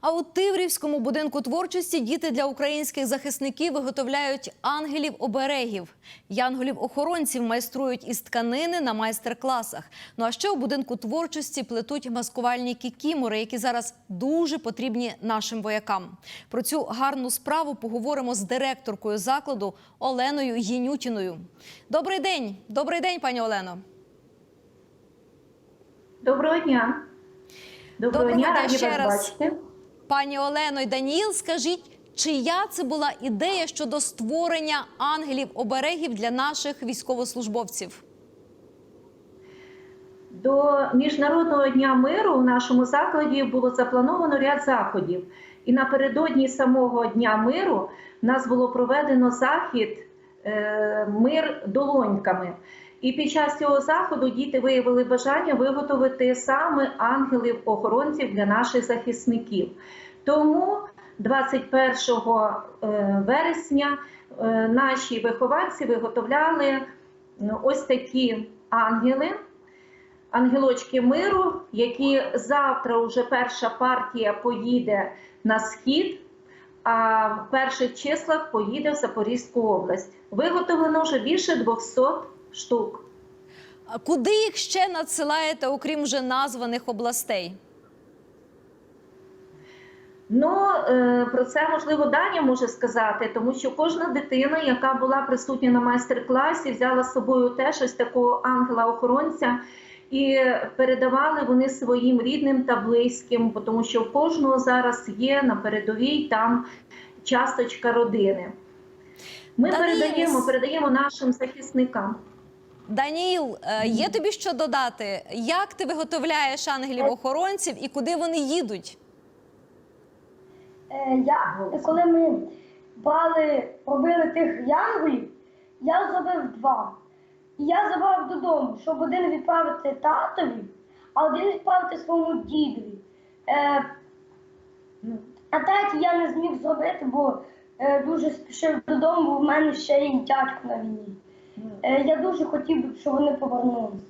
А у Тиврівському будинку творчості діти для українських захисників виготовляють ангелів-оберегів. Янголів-охоронців майструють із тканини на майстер-класах. Ну а ще у будинку творчості плетуть маскувальні кікімори, які зараз дуже потрібні нашим воякам. Про цю гарну справу поговоримо з директоркою закладу Оленою Єнютіною. Добрий день, добрий день, пані Олено. Доброго дня. Доброго, Доброго дня, дня ще раз. бачити. Пані Олено і Даніїл, скажіть, чия це була ідея щодо створення ангелів-оберегів для наших військовослужбовців? До Міжнародного дня миру в нашому закладі було заплановано ряд заходів. І напередодні самого дня миру в нас було проведено захід е, Мир долоньками. І під час цього заходу діти виявили бажання виготовити саме ангелів-охоронців для наших захисників. Тому 21 е, вересня е, наші вихованці виготовляли ну, ось такі ангели. Ангелочки миру, які завтра вже перша партія поїде на схід, а в перших числах поїде в Запорізьку область. Виготовлено вже більше 200 штук. А Куди їх ще надсилаєте, окрім вже названих областей? Ну е, про це можливо Даня може сказати, тому що кожна дитина, яка була присутня на майстер-класі, взяла з собою теж ось такого ангела-охоронця. І передавали вони своїм рідним та близьким, тому що в кожного зараз є на передовій там часточка родини. Ми Даніїл, передаємо, передаємо нашим захисникам. Даніїл, е, є тобі що додати? Як ти виготовляєш ангелів-охоронців і куди вони їдуть? Е, я, коли ми брали, робили тих янголів, я зробив два. І я забрав додому, щоб один відправити татові, а один відправити своєму дідові. Е, а третій я не зміг зробити, бо е, дуже спішив додому, бо в мене ще є дядько на війні. Е, я дуже хотів, би, щоб вони повернулися.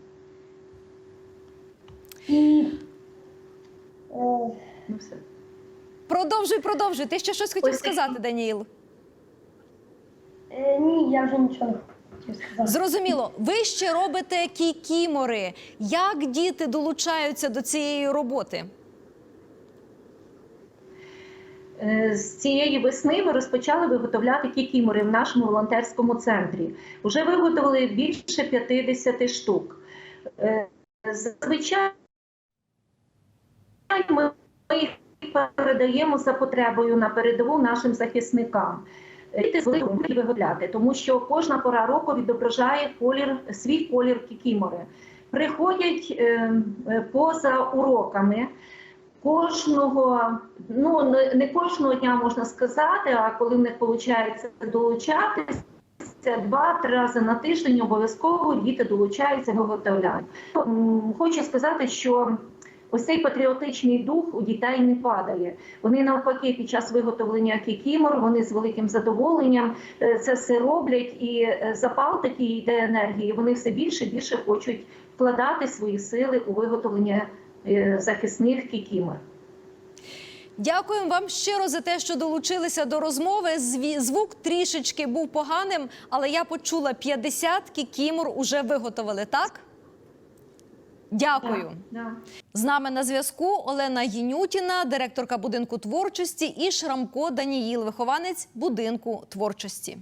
І е, Ну все. Продовжуй, продовжуй. Ти ще щось хотів Ось такі. сказати, Даніїл? е, ні, я вже нічого не хотів сказати. Зрозуміло, ви ще робите кікімори. Як діти долучаються до цієї роботи? Е, З цієї весни ми розпочали виготовляти кікімори в нашому волонтерському центрі. Уже виготовили більше 50 штук. Е, Зазвичай ми їх передаємо за потребою на передову нашим захисникам. Діти звикли виготовляти, тому що кожна пора року відображає колір, свій колір кікімори. Приходять е, е, поза уроками кожного, ну не, кожного дня можна сказати, а коли в них виходить долучатися, два-три рази на тиждень обов'язково діти долучаються, виготовляють. Хочу сказати, що ось цей патріотичний дух у дітей не падає. Вони навпаки під час виготовлення кікімор, вони з великим задоволенням е, це все роблять, і е, запал такий йде енергії. Вони все більше і більше хочуть вкладати свої сили у виготовлення захисних кікімор. Дякуємо вам щиро за те, що долучилися до розмови. Звук трішечки був поганим, але я почула 50 кікімор уже виготовили, так? Дякую. Да. З нами на зв'язку Олена Єнютіна, директорка будинку творчості, і Шрамко Даніїл, вихованець будинку творчості.